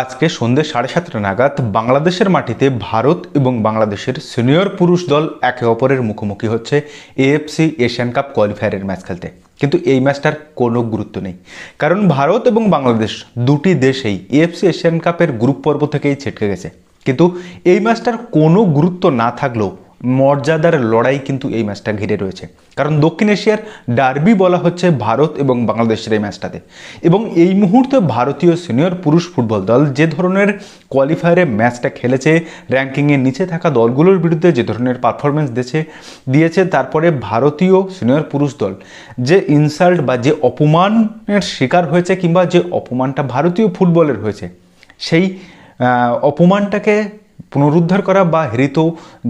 আজকে সন্ধ্যে সাড়ে সাতটা নাগাদ বাংলাদেশের মাটিতে ভারত এবং বাংলাদেশের সিনিয়র পুরুষ দল একে অপরের মুখোমুখি হচ্ছে এএফসি এশিয়ান কাপ কোয়ালিফায়ারের ম্যাচ খেলতে। কিন্তু এই ম্যাচটার কোনো গুরুত্ব নেই। কারণ ভারত এবং বাংলাদেশ দুটি দেশেই এএফসি এশিয়ান কাপের গ্রুপ পর্ব থেকেই ছিটকে গেছে। কিন্তু এই ম্যাচটার কোনো গুরুত্ব না থাকলেও মর্যাদার লড়াই কিন্তু এই ম্যাচটা ঘিরে রয়েছে। কারণ দক্ষিণ এশিয়ার ডার্বি বলা হচ্ছে ভারত এবং বাংলাদেশের এই ম্যাচটাতে। এবং এই মুহূর্তে ভারতীয় সিনিয়র পুরুষ ফুটবল দল যে ধরনের কোয়ালিফায়ারে ম্যাচটা খেলেছে র্যাঙ্কিংয়ের নিচে থাকা দলগুলোর বিরুদ্ধে যে ধরনের পারফরমেন্স দিয়েছে দিয়েছে, তারপরে ভারতীয় সিনিয়র পুরুষ দল যে ইনসাল্ট বা যে অপমানের শিকার হয়েছে কিংবা যে অপমানটা ভারতীয় ফুটবলের হয়েছে, সেই অপমানটাকে পুনরুদ্ধার করা বা হৃত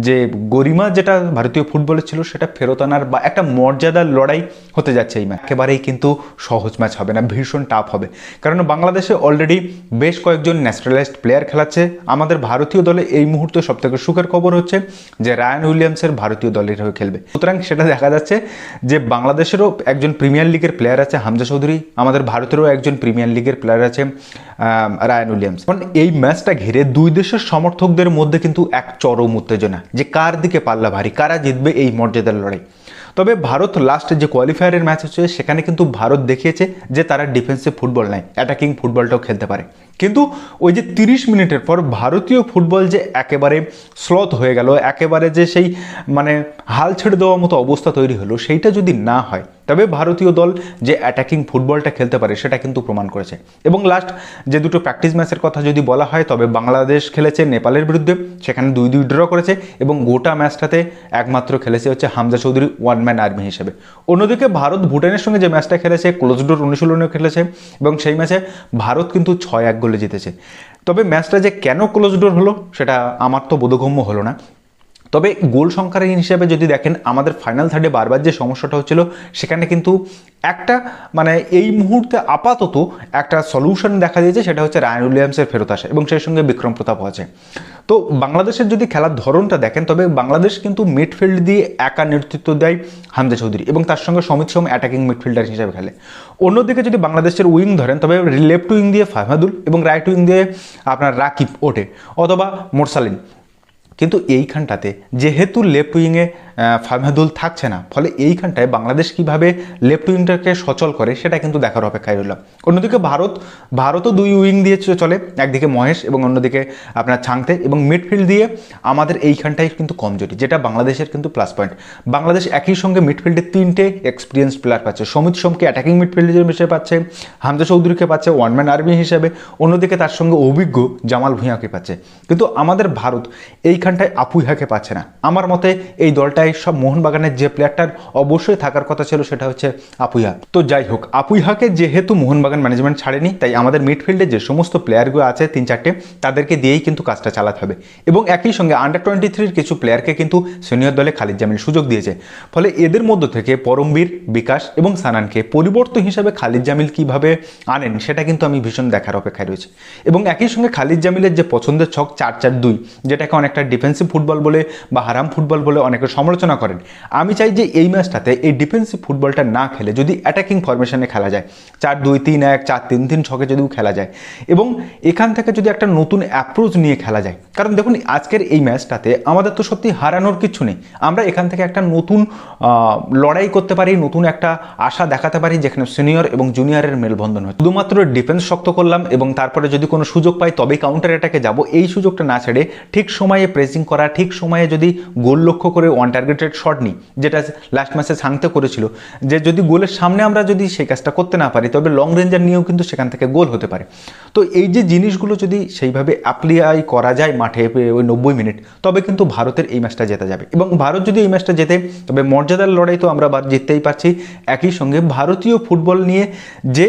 যে গরিমা যেটা ভারতীয় ফুটবলে ছিল সেটা ফেরত আনার বা একটা মর্যাদার লড়াই হতে যাচ্ছে এই ম্যাচ। একেবারেই কিন্তু সহজ ম্যাচ হবে না, ভীষণ টাফ হবে। কারণ বাংলাদেশে অলরেডি বেশ কয়েকজন ন্যাশনালাইজড প্লেয়ার খেলাচ্ছে। আমাদের ভারতীয় দলে এই মুহূর্তে সবথেকে সুখের খবর হচ্ছে যে রায়ান উইলিয়ামসের ভারতীয় দলের হয়ে খেলবে। সুতরাং সেটা দেখা যাচ্ছে যে বাংলাদেশেরও একজন প্রিমিয়ার লিগের প্লেয়ার আছে হামজা চৌধুরী, আমাদের ভারতেরও একজন প্রিমিয়ার লিগের প্লেয়ার আছে রায়ান উইলিয়ামস। এখন এই ম্যাচটা ঘিরে দুই দেশের সমর্থকদের মধ্যে কিন্তু এক চরম উত্তেজনা যে কার দিকে পাল্লা ভারী, কারা জিতবে এই মর্যাদার লড়াই। তবে ভারত লাস্ট যে কোয়ালিফায়ারের ম্যাচ হচ্ছে, সেখানে কিন্তু ভারত দেখিয়েছে যে তারা ডিফেন্সিভ ফুটবল নাই অ্যাটাকিং ফুটবলটাও খেলতে পারে। কিন্তু ওই যে তিরিশ মিনিটের পর ভারতীয় ফুটবল যে একেবারে স্লথ হয়ে গেল, একেবারে যে সেই মানে হাল ছেড়ে দেওয়ার মতো অবস্থা তৈরি হলো, সেইটা যদি না হয় তবে ভারতীয় দল যে অ্যাটাকিং ফুটবলটা খেলতে পারে সেটা কিন্তু প্রমাণ করেছে। এবং লাস্ট যে দুটো প্র্যাকটিস ম্যাচের কথা যদি বলা হয়, তবে বাংলাদেশ খেলেছে নেপালের বিরুদ্ধে, সেখানে দুই দুই ড্র করেছে এবং গোটা ম্যাচটাতে একমাত্র খেলেছে হচ্ছে Hamza Chowdhury one man army হিসেবে। অন্যদিকে ভারত ভুটানের সঙ্গে যে ম্যাচটা খেলেছে ক্লোজ ডোর অনুশীলনে খেলেছে এবং সেই ম্যাচে ভারত কিন্তু ছয় এক গোলে জিতেছে। তবে ম্যাচটা যে কেন ক্লোজ ডোর হলো, সেটা আমার তো বোধগম্য হলো না। তবে গোল সংখ্যার হিসেবে যদি দেখেন, আমাদের ফাইনাল থার্ডে বারবার যে সমস্যাটা হচ্ছিল, সেখানে কিন্তু একটা মানে এই মুহূর্তে আপাতত একটা সলিউশন দেখা দিয়েছে, সেটা হচ্ছে রায়ন উইলিয়ামসের ফেরত আসা এবং সেই সঙ্গে বিক্রম প্রতাপ আছে। তো বাংলাদেশের যদি খেলার ধরনটা দেখেন, তবে বাংলাদেশ কিন্তু মিডফিল্ড দিয়ে একা নেতৃত্ব দেয় হামজা চৌধুরী এবং তার সঙ্গে সমিত সোম অ্যাটাকিং মিডফিল্ডার হিসেবে খেলে। অন্যদিকে যদি বাংলাদেশের উইং ধরেন, তবে লেফট উইং দিয়ে ফাহমাদুল এবং রাইট উইং দিয়ে আপনার রাকিব ওঠে অথবা মোরসালিন। কিন্তু এইখানটাতে যেহেতু লেফট উইংয়ে ফাহমাদুল থাকছে না। ফলে এইখানটায় বাংলাদেশ কীভাবে লেফট উইংটাকে সচল করে, সেটা কিন্তু দেখার অপেক্ষায় রইল অন্যদিকে ভারত, ভারতও দুই উইং দিয়ে চলে, একদিকে মহেশ এবং অন্যদিকে আপনার ছাংতে এবং মিডফিল্ড দিয়ে আমাদের এইখানটাই কিন্তু কমজোরি, যেটা বাংলাদেশের কিন্তু প্লাস পয়েন্ট বাংলাদেশ একই সঙ্গে মিডফিল্ডে তিনটে এক্সপিরিয়েন্স প্লেয়ার পাচ্ছে। সমিত সোমকে অ্যাটাকিং মিডফিল্ড হিসেবে পাচ্ছে, হামজা চৌধুরীকে পাচ্ছে ওয়ানম্যান আর্মি হিসেবে। অন্যদিকে তার সঙ্গে অভিজ্ঞ জামাল ভূঁইয়াকে পাচ্ছে। কিন্তু আমাদের ভারত এইখানটায় আপুইহাকে পাচ্ছে না। আমার মতে এই দলটায় সব মোহনবাগানের যে প্লেয়ারটার অবশ্যই থাকার কথা ছিল সেটা হচ্ছে আপুইহা। তো যাই হোক, আপুইহাকে যেহেতু মোহনবাগান ম্যানেজমেন্ট ছাড়েনি, তাই আমাদের মিডফিল্ডে যে সমস্ত প্লেয়ারগুলো আছে, তিন চারটে, তাদেরকে দিয়েই কিন্তু কাজটা চালাতে হবে। এবং একই সঙ্গে আন্ডার টোয়েন্টি থ্রির কিছু প্লেয়ারকে কিন্তু সিনিয়র দলে খালিদ জামিল সুযোগ দিয়েছে। ফলে এদের মধ্য থেকে পরমবীর বিকাশ এবং সানানকে পরিবর্তন হিসাবে খালিদ জামিল কীভাবে আনেন, সেটা কিন্তু আমি ভীষণ দেখার অপেক্ষায় রয়েছে। এবং একই সঙ্গে খালিদ জামিলের যে পছন্দের ছক চার চার দুই, যেটাকে অনেকটা ডিফেন্সিভ ফুটবল বলে বা হারাম ফুটবল বলে অনেকে সমালোচনা করেন। আমি চাই যে এই ম্যাচটাতে এই ডিফেন্সিভ ফুটবলটা না খেলে যদি অ্যাটাকিং ফরমেশনে খেলা যায়, চার দুই তিন এক, চার তিন তিন ছকে যদিও খেলা যায় এবং এখান থেকে যদি একটা নতুন অ্যাপ্রোচ নিয়ে খেলা যায়। কারণ দেখুন, আজকের এই ম্যাচটাতে আমাদের তো সত্যি হারানোর কিছু নেই। আমরা এখান থেকে একটা নতুন লড়াই করতে পারি, নতুন একটা আশা দেখাতে পারি যেখানে সিনিয়র এবং জুনিয়রের মেলবন্ধন হয় শুধুমাত্র ডিফেন্স শক্ত করলাম এবং তারপরে যদি কোনো সুযোগ পাই তবেই কাউন্টার অ্যাটাকে যাব। এই সুযোগটা না ছেড়ে ঠিক সময়ে প্রেসিং করা, ঠিক সময়ে যদি গোল লক্ষ্য করে ওয়ান টার্গেটেড শট নিই, যেটা লাস্ট ম্যাচে ছাংতে করেছিল। যে যদি গোলের সামনে আমরা যদি সেই কাজটা করতে না পারি, তবে লং রেঞ্জার নিয়েও কিন্তু সেখান থেকে গোল হতে পারে। তো এই যে জিনিসগুলো যদি সেইভাবে অ্যাপ্লাই করা যায় মাঠে ওই নব্বই মিনিট, তবে কিন্তু ভারতের এই ম্যাচটা জেতা যাবে। এবং ভারত যদি এই ম্যাচটা জেতে, তবে মর্যাদার লড়াই তো আমরা জিততেই পারছি। একই সঙ্গে ভারতীয় ফুটবল নিয়ে যে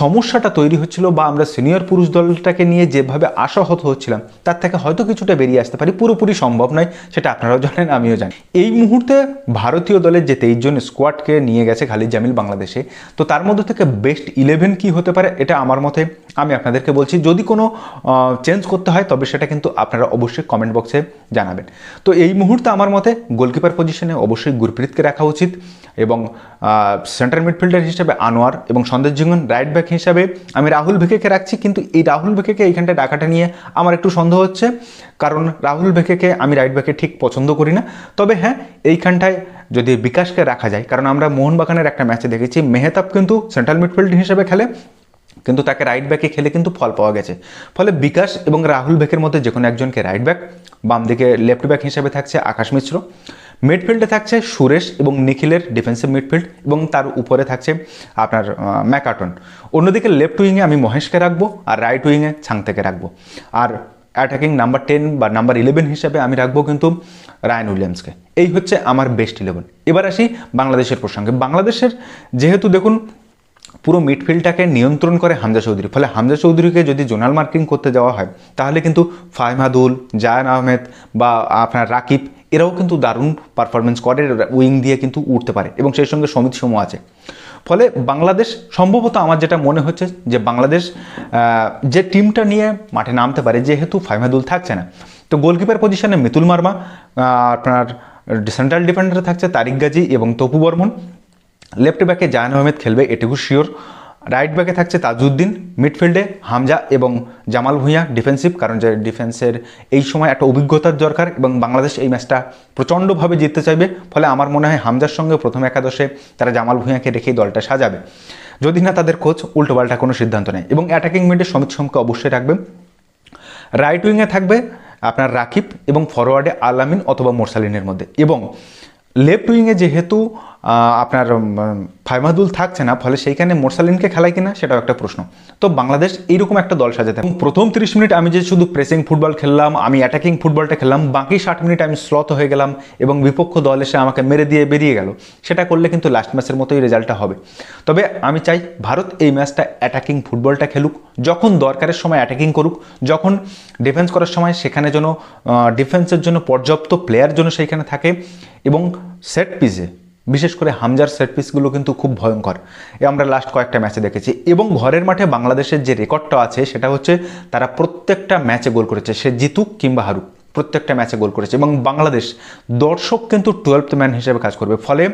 সমস্যাটা তৈরি হচ্ছিল বা আমরা সিনিয়র পুরুষ দলটাকে নিয়ে যেভাবে আশাহত হচ্ছিলাম, তার থেকে হয়তো কিছুটা বেরিয়ে আসতে পারি। পুরোপুরি সম্ভব নয়, সেটা আপনারাও জানেন, আমিও জানি। এই মুহূর্তে ভারতীয় দলের যে তেইশ জন স্কোয়াডকে নিয়ে গেছে খালিদ জামিল বাংলাদেশে, তো তার মধ্যে থেকে বেস্ট ইলেভেন কি হতে পারে এটা আমার মতে আমি আপনাদেরকে বলছি। যদি কোনো চেঞ্জ করতে হয়, তবে সেটা কিন্তু আপনারা অবশ্যই কমেন্ট বক্সে জানাবেন। তো এই মুহূর্তে আমার মতে গোলকিপার পজিশনে অবশ্যই গুরপ্রীতকে রাখা উচিত এবং সেন্ট্রাল মিডফিল্ডার হিসেবে আনোয়ার এবং সন্দেশ জিঙ্গন রাইট ব্যাক হিসাবে আমি রাহুল ভেকেকে রাখছি। কিন্তু এই রাহুল ভেকেকে এইখানটা ডাকাটা নিয়ে আমার একটু সন্দেহ হচ্ছে। কারণ রাহুল ভেকেকে আমি রাইট ব্যাকে ঠিক পছন্দ করি না। তবে হ্যাঁ এইখানটায় যদি বিকাশকে রাখা যায়, কারণ আমরা মোহনবাগানের একটা ম্যাচে দেখেছি, মেহতাব কিন্তু সেন্ট্রাল মিডফিল্ড হিসেবে খেলে, কিন্তু তাকে রাইট ব্যাকে খেলে কিন্তু ফল পাওয়া গেছে। ফলে বিকাশ এবং রাহুল ব্যাকের মধ্যে যে কোনো একজনকে রাইট ব্যাক বাম দিকে লেফট ব্যাক হিসেবে থাকছে আকাশ মিশ্র। মিডফিল্ডে থাকছে সুরেশ এবং নিখিলের ডিফেন্সিভ মিডফিল্ড এবং তার উপরে থাকছে আপনার ম্যাকাটন। অন্যদিকে লেফট উইংয়ে আমি মহেশকে রাখব আর রাইট উইংয়ে ছাংতেকে রাখব। আর অ্যাটাকিং নাম্বার টেন বা নাম্বার ইলেভেন হিসাবে আমি রাখব কিন্তু রায়ন উইলিয়ামসকে এই হচ্ছে আমার বেস্ট ইলেভেন এবার আসি বাংলাদেশের প্রসঙ্গে। বাংলাদেশের যেহেতু দেখুন, পুরো মিডফিল্ডটাকে নিয়ন্ত্রণ করে হামজা চৌধুরী। ফলে হামজা চৌধুরীকে যদি জোনাল মার্কিং করতে যাওয়া হয়, তাহলে কিন্তু ফাহমাদুল জায়ান আহমেদ বা আপনার রাকিব, এরাও কিন্তু দারুণ পারফরমেন্স করে উইং দিয়ে কিন্তু উঠতে পারে। এবং সেই সঙ্গে সমিত সমু আছে। ফলে বাংলাদেশ সম্ভবত আমার যেটা মনে হচ্ছে যে বাংলাদেশ যে টিমটা নিয়ে মাঠে নামতে পারে, যেহেতু ফাইমাদুল থাকছে না। তো গোলকিপার পজিশনে মিতুল মার্মা আপনার সেন্ট্রাল ডিফেন্ডারে থাকছে তারিক গাজী এবং তপু বর্মন। লেফট ব্যাকে জাহান আহমেদ খেলবে, এটুকু শিওর রাইট ব্যাকে থাকছে তাজউদ্দিন মিডফিল্ডে হামজা এবং জামাল ভুঁইয়া ডিফেন্সিভ কারণ যে ডিফেন্সের এই সময় একটা অভিজ্ঞতার দরকার এবং বাংলাদেশ এই ম্যাচটা প্রচণ্ডভাবে জিততে চাইবে। ফলে আমার মনে হয় হামজার সঙ্গে প্রথম একাদশে তারা জামাল ভুঁইয়াকে রেখেই দলটা সাজাবে। যদি না তাদের কোচ উল্টোপাল্টা কোনো সিদ্ধান্ত নেয় এবং অ্যাটাকিং মিডে সমিত সোমকে অবশ্যই রাখবে। রাইট উইংয়ে থাকবে আপনার রাকিব এবং ফরওয়ার্ডে আলামিন অথবা মোরসালিনের মধ্যে এবং লেফট উইংয়ে যেহেতু আপনার ফাইমাদুল থাকছে না, ফলে সেইখানে মোরসালিনকে খেলায় কিনা সেটাও একটা প্রশ্ন। তো বাংলাদেশ এইরকম একটা দল সাজাতে প্রথম তিরিশ মিনিট আমি যে শুধু প্রেসিং ফুটবল খেললাম, আমি অ্যাটাকিং ফুটবলটা খেললাম, বাকি ষাট মিনিট আমি স্লথ হয়ে গেলাম এবং বিপক্ষ দল এসে আমাকে মেরে দিয়ে বেরিয়ে গেল। সেটা করলে কিন্তু লাস্ট ম্যাচের মতোই রেজাল্টটা হবে। তবে আমি চাই ভারত এই ম্যাচটা অ্যাটাকিং ফুটবলটা খেলুক, যখন দরকারের সময় অ্যাটাকিং করুক, যখন ডিফেন্স করার সময় সেখানে যেন ডিফেন্সের জন্য পর্যাপ্ত প্লেয়ার জন্য সেইখানে থাকে এবং সেট পিসে বিশেষ করে হামজার সেট পিসগুলো কিন্তু খুব ভয়ঙ্কর। এ আমরা লাস্ট কয়েকটা ম্যাচে দেখেছি। এবং ঘরের মাঠে বাংলাদেশের যে রেকর্ডটা আছে, সেটা হচ্ছে তারা প্রত্যেকটা ম্যাচে গোল করেছে, সে জিতুক কিংবা হারুক, প্রত্যেকটা ম্যাচে গোল করেছে। এবং বাংলাদেশ দর্শক কিন্তু টুয়েলভ ম্যান হিসেবে কাজ করবে। ফলে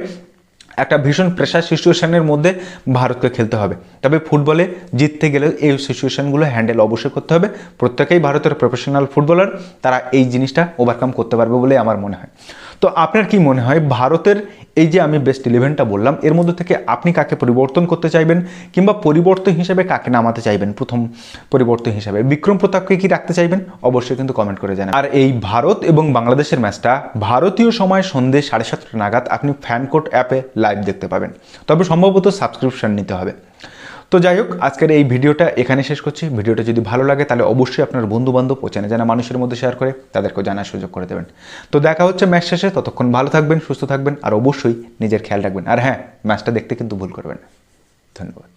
একটা ভীষণ প্রেশার সিচুয়েশনের মধ্যে ভারতকে খেলতে হবে। তবে ফুটবলে জিততে গেলে এই সিচুয়েশনগুলো হ্যান্ডেল অবশ্যই করতে হবে। প্রত্যেকেই ভারতের প্রফেশনাল ফুটবলার তারা এই জিনিসটা ওভারকাম করতে পারবে বলে আমার মনে হয়। তো আপনার কি মনে হয় ভারতের এই যে আমি বেস্ট ইলেভেনটা বললাম, এর মধ্যে থেকে আপনি কাকে পরিবর্তন করতে চাইবেন কিংবা পরিবর্তন হিসেবে কাকে নামাতে চাইবেন? প্রথম পরিবর্তন হিসাবে। বিক্রম প্রতাপকে কি রাখতে চাইবেন? অবশ্যই কিন্তু কমেন্ট করে জানান। আর এই ভারত এবং বাংলাদেশের ম্যাচটা ভারতীয় সময় সন্ধ্যে সাড়ে সাতটা নাগাদ আপনি ফ্যানকোট অ্যাপে লাইভ দেখতে পাবেন। তবে সম্ভবত সাবস্ক্রিপশন নিতে হবে। তো যাই হোক, আজকের এই ভিডিওটা এখানে শেষ করছি। ভিডিওটা যদি ভালো লাগে, তাহলে অবশ্যই আপনার বন্ধু বান্ধব ও চেনা জানা মানুষের মধ্যে শেয়ার করে তাদেরকে জানার সুযোগ করে দেবেন। তো দেখা হচ্ছে ম্যাচ শেষে। ততক্ষণ ভালো থাকবেন, সুস্থ থাকবেন, আর অবশ্যই নিজের খেয়াল রাখবেন। আর হ্যাঁ ম্যাচটা দেখতে কিন্তু ভুল করবেন ধন্যবাদ।